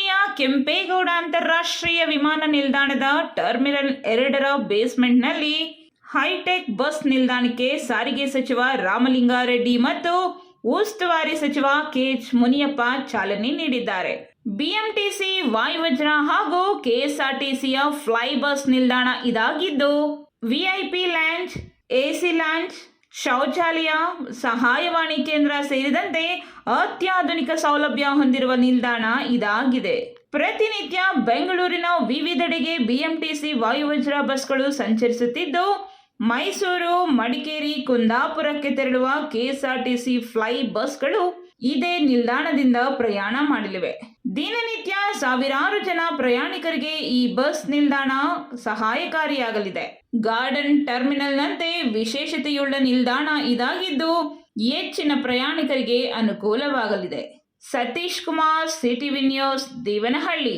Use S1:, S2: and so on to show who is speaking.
S1: ಪಟ್ಟಣೆಯ ಕೆಂಪೇಗೌಡ ಅಂತಾರಾಷ್ಟ್ರೀಯ ವಿಮಾನ ನಿಲ್ದಾಣದ ಟರ್ಮಿನಲ್ ಎರಡರ ಬೇಸ್ಮೆಂಟ್ನಲ್ಲಿ ಹೈಟೆಕ್ ಬಸ್ ನಿಲ್ದಾಣಕ್ಕೆ ಸಾರಿಗೆ ಸಚಿವ ರಾಮಲಿಂಗಾರೆಡ್ಡಿ ಮತ್ತು ಉಸ್ತುವಾರಿ ಸಚಿವ ಕೆಎಚ್ ಮುನಿಯಪ್ಪ ಚಾಲನೆ ನೀಡಿದ್ದಾರೆ. ಬಿಎಂಟಿಸಿ ವಾಯುವಜ್ರ ಹಾಗೂ ಕೆಎಸ್ಆರ್ಟಿಸಿಯ ಫ್ಲೈ ಬಸ್ ನಿಲ್ದಾಣ ಇದಾಗಿದ್ದು, ವಿಐಪಿ ಲಾಂಚ್ ಎಸಿ ಲ್ಯಾಂಚ್ ಶೌಚಾಲಯ, ಸಹಾಯವಾಣಿ ಕೇಂದ್ರ ಸೇರಿದಂತೆ ಅತ್ಯಾಧುನಿಕ ಸೌಲಭ್ಯ ಹೊಂದಿರುವ ನಿಲ್ದಾಣ ಇದಾಗಿದೆ. ಪ್ರತಿನಿತ್ಯ ಬೆಂಗಳೂರಿನ ವಿವಿಧೆಡೆಗೆ ಬಿಎಂಟಿಸಿ ವಾಯುವಜ್ರ ಬಸ್ಗಳು ಸಂಚರಿಸುತ್ತಿದ್ದು, ಮೈಸೂರು, ಮಡಿಕೇರಿ, ಕುಂದಾಪುರಕ್ಕೆ ತೆರಳುವ ಕೆಎಸ್ಆರ್ಟಿಸಿ ಫ್ಲೈ ಬಸ್ಗಳು ಇದೇ ನಿಲ್ದಾಣದಿಂದ ಪ್ರಯಾಣ ಮಾಡಲಿವೆ. ದಿನನಿತ್ಯ ಸಾವಿರಾರು ಜನ ಪ್ರಯಾಣಿಕರಿಗೆ ಈ ಬಸ್ ನಿಲ್ದಾಣ ಸಹಾಯಕಾರಿಯಾಗಲಿದೆ. ಗಾರ್ಡನ್ ಟರ್ಮಿನಲ್ನಂತೆ ವಿಶೇಷತೆಯುಳ್ಳ ನಿಲ್ದಾಣ ಇದಾಗಿದ್ದು ಹೆಚ್ಚಿನ ಪ್ರಯಾಣಿಕರಿಗೆ ಅನುಕೂಲವಾಗಲಿದೆ. Satish Kumar, city V news Devanahalli.